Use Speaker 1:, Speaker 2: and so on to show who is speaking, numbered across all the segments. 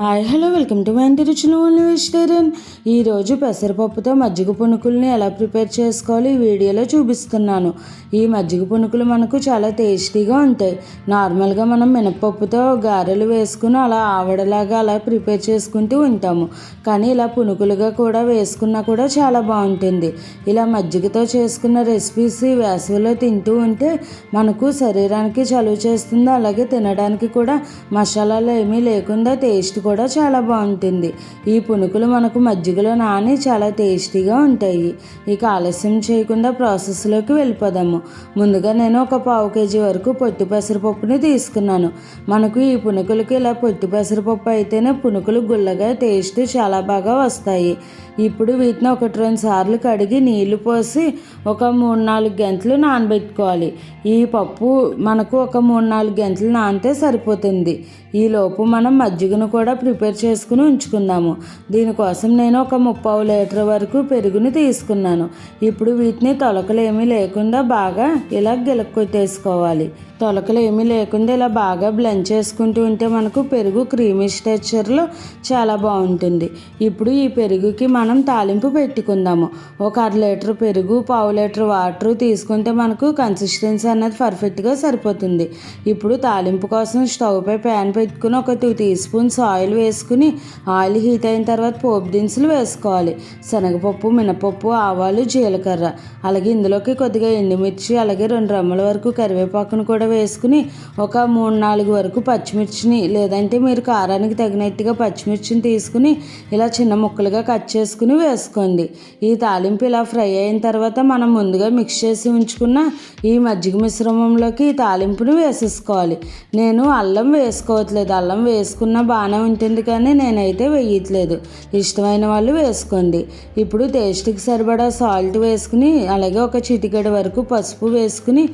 Speaker 1: Hi hello welcome to my ఇంటి రుచులు only vegetarian ఈరోజు పెసరపప్పుతో మజ్జిగ పునుకుల్ని ఎలా ప్రిపేర్ చేసుకోవాలో ఈ వీడియోలో చూపిస్తున్నాను. ఈ మజ్జిగ పునుకులు మనకు చాలా టేస్టీగా ఉంటాయి. నార్మల్గా మనం మినపప్పుతో గారెలు వేసుకుని అలా ఆవడలాగా అలా ప్రిపేర్ చేసుకుంటూ ఉంటాము. కానీ ఇలా పునుకులుగా కూడా వేసుకున్నా కూడా చాలా బాగుంటుంది. ఇలా మజ్జిగతో చేసుకున్న రెసిపీస్ ఈ వేసవిలో తింటూ ఉంటే మనకు శరీరానికి చలువ చేస్తుంది అలాగే తినడానికి కూడా మసాలాలు ఏమీ లేకుండా టేస్ట్ కూడా చాలా బాగుంటుంది. ఈ పునుకులు మనకు మజ్జిగలో నాని చాలా టేస్టీగా ఉంటాయి. ఇక ఆలస్యం చేయకుండా ప్రాసెస్లోకి వెళ్ళిపోదాము. ముందుగా నేను ఒక పావు కేజీ వరకు పొట్టి పెసరపప్పుని తీసుకున్నాను. మనకు ఈ పునుకులకి ఇలా పొట్టి పెసరపప్పు అయితేనే పునుకులు గుల్లగా టేస్ట్ చాలా బాగా వస్తాయి. ఇప్పుడు వీటిని ఒకటి రెండు సార్లు కడిగి నీళ్ళు పోసి ఒక మూడు నాలుగు గంటలు నానబెట్టుకోవాలి. ఈ పప్పు మనకు ఒక మూడు నాలుగు గంటలు నానితే సరిపోతుంది. ఈలోపు మనం మజ్జిగను కూడా ప్రిపేర్ చేసుకుని ఉంచుకుందాము. దీనికోసం నేను ఒక ముప్పావు లీటర్ వరకు పెరుగుని తీసుకున్నాను. ఇప్పుడు వీటిని తొలకలు ఏమీ లేకుండా బాగా ఇలా గిలక్కొట్టేసుకోవాలి. తొలకలు ఏమీ లేకుండా ఇలా బాగా బ్లెండ్ చేసుకుంటూ ఉంటే మనకు పెరుగు క్రీమీ టెక్చర్లో చాలా బాగుంటుంది. ఇప్పుడు ఈ పెరుగుకి మనం తాలింపు పెట్టుకుందాము. ఒక అర లీటర్ పెరుగు పావు లీటర్ వాటర్ తీసుకుంటే మనకు కన్సిస్టెన్సీ అన్నది పర్ఫెక్ట్గా సరిపోతుంది. ఇప్పుడు తాలింపు కోసం స్టవ్ పై ప్యాన్ పెట్టుకుని ఒక టూ టీ స్పూన్స్ ఆయిల్ వేసుకుని ఆయిల్ హీట్ అయిన తర్వాత పోపు దినుసులు వేసుకోవాలి. శనగపప్పు మినపప్పు ఆవాలు జీలకర్ర. అలాగే ఇందులోకి కొద్దిగా ఎండుమిర్చి అలాగే రెండు రమ్మల వరకు కరివేపాకును కూడా వేసుకుని ఒక మూడు నాలుగు వరకు పచ్చిమిర్చిని లేదంటే మీరు కారానికి తగినట్టుగా పచ్చిమిర్చిని తీసుకుని ఇలా చిన్న ముక్కలుగా కట్ చేసుకుని వేసుకోండి. ఈ తాలింపు ఇలా ఫ్రై అయిన తర్వాత మనం ముందుగా మిక్స్ చేసి ఉంచుకున్న ఈ మజ్జిగ మిశ్రమంలోకి ఈ తాలింపును వేసేసుకోవాలి. నేను అల్లం వేసుకోవచ్చు? వేసుకోవట్లేదు అల్లం వేసుకున్నా బాగానే ఉంటుంది కానీ నేనైతే వేయట్లేదు. ఇష్టమైన వాళ్ళు వేసుకోండి. ఇప్పుడు టేస్ట్కి సరిపడా సాల్ట్ వేసుకుని అలాగే ఒక చిటికెడు వరకు పసుపు వేసుకుని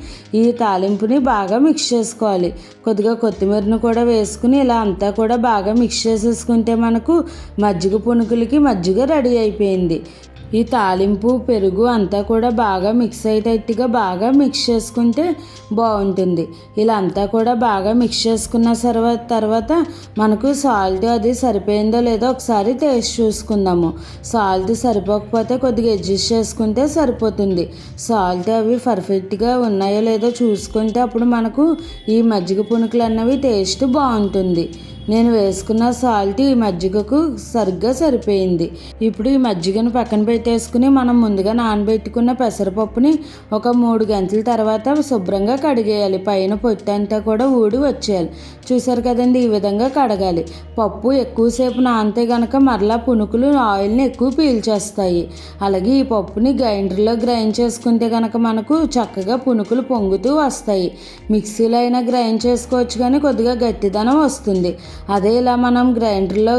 Speaker 1: ఈ తాలింపుని బాగా మిక్స్ చేసుకోవాలి. కొద్దిగా కొత్తిమీరను కూడా వేసుకుని ఇలా అంతా కూడా బాగా మిక్స్ చేసేసుకుంటే మనకు మజ్జిగ పునుకులకి మజ్జిగ రెడీ అయిపోయింది. ఈ తాలింపు పెరుగు అంతా కూడా బాగా మిక్స్ అయ్యేటట్టుగా బాగా మిక్స్ చేసుకుంటే బాగుంటుంది. ఇలా అంతా కూడా బాగా మిక్స్ చేసుకున్న తర్వాత తర్వాత మనకు సాల్ట్ అది సరిపోయిందో లేదో ఒకసారి టేస్ట్ చూసుకుందాము. సాల్ట్ సరిపోకపోతే కొద్దిగా అడ్జస్ట్ చేసుకుంటే సరిపోతుంది. సాల్ట్ అవి పర్ఫెక్ట్గా ఉన్నాయో లేదో చూసుకుంటే అప్పుడు మనకు ఈ మజ్జిగ పునుకులు అన్నవి టేస్ట్ బాగుంటుంది. నేను వేసుకున్న సాల్ట్ ఈ మజ్జిగకు సరిగ్గా సరిపోయింది. ఇప్పుడు ఈ మజ్జిగను పక్కన పెట్టేసుకుని మనం ముందుగా నానబెట్టుకున్న పెసరపప్పుని ఒక మూడు గంటల తర్వాత శుభ్రంగా కడిగేయాలి. పైన పొట్టు అంతా కూడా ఊడి వచ్చేయాలి. చూసారు కదండి ఈ విధంగా కడగాలి. పప్పు ఎక్కువసేపు నానితే గనక మరలా పునుకులు ఆయిల్ని ఎక్కువ పీల్చేస్తాయి. అలాగే ఈ పప్పుని గ్రైండర్లో గ్రైండ్ చేసుకుంటే కనుక మనకు చక్కగా పునుకులు పొంగుతూ వస్తాయి. మిక్సీలో అయినా గ్రైండ్ చేసుకోవచ్చు కానీ కొద్దిగా గట్టిదనం వస్తుంది. అదే ఇలా మనం గ్రైండర్లో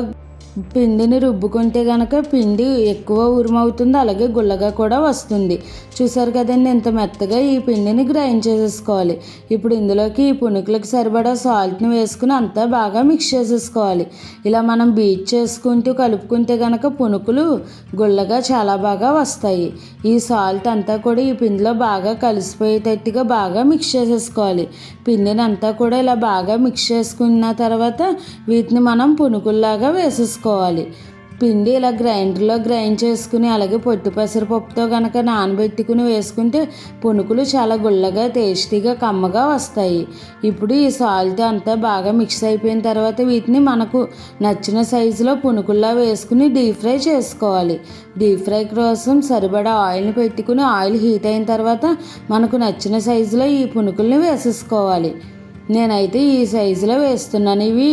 Speaker 1: పిండిని రుబ్బుకుంటే కనుక పిండి ఎక్కువ ఉరుమవుతుంది అలాగే గుల్లగా కూడా వస్తుంది. చూసారు కదండి ఇంత మెత్తగా ఈ పిండిని గ్రైండ్ చేసేసుకోవాలి. ఇప్పుడు ఇందులోకి ఈ పునుకులకు సరిపడా సాల్ట్ని వేసుకుని అంతా బాగా మిక్స్ చేసేసుకోవాలి. ఇలా మనం బీట్ చేసుకుంటూ కలుపుకుంటే కనుక పునుకులు గుల్లగా చాలా బాగా వస్తాయి. ఈ సాల్ట్ అంతా కూడా ఈ పిండిలో బాగా కలిసిపోయేటట్టుగా బాగా మిక్స్ చేసేసుకోవాలి. పిండిని అంతా కూడా ఇలా బాగా మిక్స్ చేసుకున్న తర్వాత వీటిని మనం పునుకుల్లాగా వేసేసుకోవాలి. పిండి ఇలా గ్రైండర్లో గ్రైండ్ చేసుకుని అలాగే పొట్టు పెసరపప్పుతో కనుక నానబెట్టుకుని వేసుకుంటే పునుకులు చాలా గుల్లగా టేస్టీగా కమ్మగా వస్తాయి. ఇప్పుడు ఈ సాల్ట్ అంతా బాగా మిక్స్ అయిపోయిన తర్వాత వీటిని మనకు నచ్చిన సైజులో పునుకుల్లా వేసుకుని డీప్ ఫ్రై చేసుకోవాలి. డీప్ ఫ్రై కోసం సరిపడా ఆయిల్ని పెట్టుకుని ఆయిల్ హీట్ అయిన తర్వాత మనకు నచ్చిన సైజులో ఈ పునుకుల్ని వేసేసుకోవాలి. నేనైతే ఈ సైజులో వేస్తున్నాను. ఇవి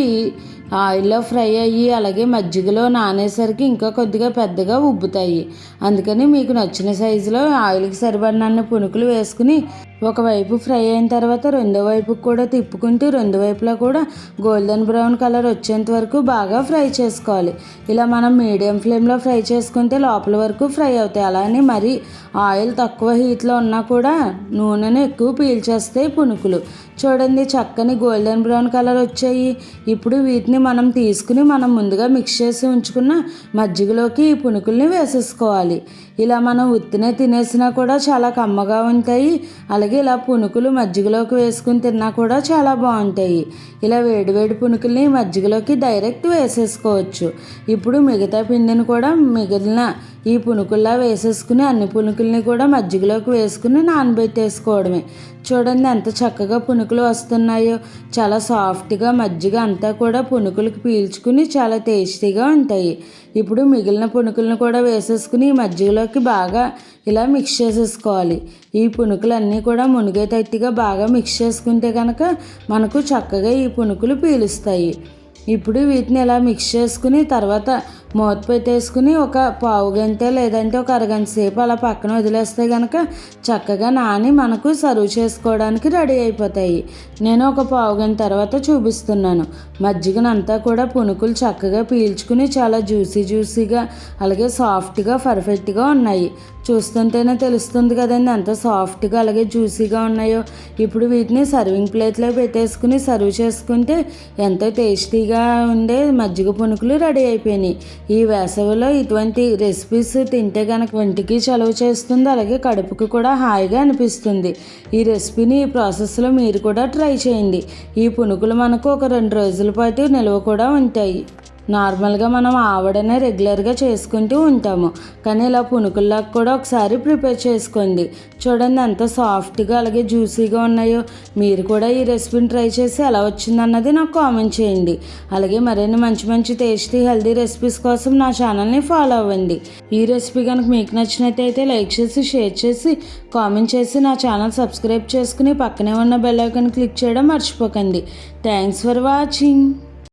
Speaker 1: ఆయిల్లో ఫ్రై అయ్యి అలాగే మజ్జిగలో నానేసరికి ఇంకా కొద్దిగా పెద్దగా ఉబ్బుతాయి. అందుకని మీకు నచ్చిన సైజులో ఆయిల్కి సరిపడినన్న పునుకులు వేసుకుని ఒకవైపు ఫ్రై అయిన తర్వాత రెండో వైపుకి కూడా తిప్పుకుంటూ రెండు వైపులా కూడా గోల్డెన్ బ్రౌన్ కలర్ వచ్చేంత వరకు బాగా ఫ్రై చేసుకోవాలి. ఇలా మనం మీడియం ఫ్లేమ్లో ఫ్రై చేసుకుంటే లోపల వరకు ఫ్రై అవుతాయి. అలానే మరి ఆయిల్ తక్కువ హీట్లో ఉన్నా కూడా నూనెను ఎక్కువ పీల్చేస్తాయి పునుకులు. చూడండి చక్కని గోల్డెన్ బ్రౌన్ కలర్ వచ్చాయి. ఇప్పుడు వీటిని మనం తీసుకుని మనం ముందుగా మిక్స్ చేసి ఉంచుకున్న మజ్జిగలోకి ఈ పునుకుల్ని వేసేసుకోవాలి. ఇలా మనం ఉత్తినే తినేసినా కూడా చాలా కమ్మగా ఉంటాయి. అలాగే ఇలా పునుకులు మజ్జిగలోకి వేసుకుని తిన్నా కూడా చాలా బాగుంటాయి. ఇలా వేడివేడి పునుకుల్ని మజ్జిగలోకి డైరెక్ట్ వేసేసుకోవచ్చు. ఇప్పుడు మిగతా పిండిని కూడా మిగిలిన ఈ పునుకుల్లా వేసేసుకుని అన్ని పునుకుల్ని కూడా మజ్జిగలోకి వేసుకుని నానబెట్టేసుకోవడమే. చూడండి ఎంత చక్కగా పునుకులు వస్తున్నాయో. చాలా సాఫ్ట్గా మజ్జిగ అంతా కూడా పునుకులకు పీల్చుకుని చాలా టేస్టీగా ఉంటాయి. ఇప్పుడు మిగిలిన పునుకులను కూడా వేసేసుకుని ఈ మజ్జిగలోకి బాగా ఇలా మిక్స్ చేసేసుకోవాలి. ఈ పునుకులన్నీ కూడా మునిగేటట్టుగా బాగా మిక్స్ చేసుకుంటే కనుక మనకు చక్కగా ఈ పునుకులు పీలుస్తాయి. ఇప్పుడు వీటిని ఇలా మిక్స్ చేసుకుని తర్వాత మూత పెట్టేసుకుని ఒక పావు గంట లేదంటే ఒక అరగంట సేపు అలా పక్కన వదిలేస్తే కనుక చక్కగా నాని మనకు సర్వ్ చేసుకోవడానికి రెడీ అయిపోతాయి. నేను ఒక పావు గంట తర్వాత చూపిస్తున్నాను. మజ్జిగనంతా కూడా పునుకులు చక్కగా పీల్చుకుని చాలా జ్యూసీ జ్యూసీగా అలాగే సాఫ్ట్గా పర్ఫెక్ట్గా ఉన్నాయి. చూస్తుంటేనే తెలుస్తుంది కదండి ఎంత సాఫ్ట్గా అలాగే జ్యూసీగా ఉన్నాయో. ఇప్పుడు వీటిని సర్వింగ్ ప్లేట్లో పెట్టేసుకుని సర్వ్ చేసుకుంటే ఎంతో టేస్టీగా ఉండే మజ్జిగ పునుకులు రెడీ అయిపోయినాయి. ఈ వేసవిలో ఇటువంటి రెసిపీస్ తింటే కనుక ఒంటికి చలువ చేస్తుంది అలాగే కడుపుకి కూడా హాయిగా అనిపిస్తుంది. ఈ రెసిపీని ఈ ప్రాసెస్లో మీరు కూడా ట్రై చేయండి. ఈ పునుకులు మనకు ఒక రెండు రోజుల పాటు నిల్వ కూడా ఉంటాయి. నార్మల్గా మనం ఆవడనే రెగ్యులర్గా చేసుకుంటూ ఉంటాము. కానీ ఇలా పునుకుల్లాగా కూడా ఒకసారి ప్రిపేర్ చేసుకోండి. చూడండి ఎంత సాఫ్ట్గా అలాగే జ్యూసీగా ఉన్నాయో. మీరు కూడా ఈ రెసిపీని ట్రై చేసి ఎలా వచ్చిందన్నది నాకు కామెంట్ చేయండి. అలాగే మరిన్ని మంచి మంచి టేస్టీ హెల్దీ రెసిపీస్ కోసం నా ఛానల్ని ఫాలో అవ్వండి. ఈ రెసిపీ కనుక మీకు నచ్చినట్టయితే లైక్ చేసి షేర్ చేసి కామెంట్ చేసి నా ఛానల్ సబ్స్క్రైబ్ చేసుకుని పక్కనే ఉన్న బెల్ ఐకాన్ క్లిక్ చేయడం మర్చిపోకండి. Thanks for watching.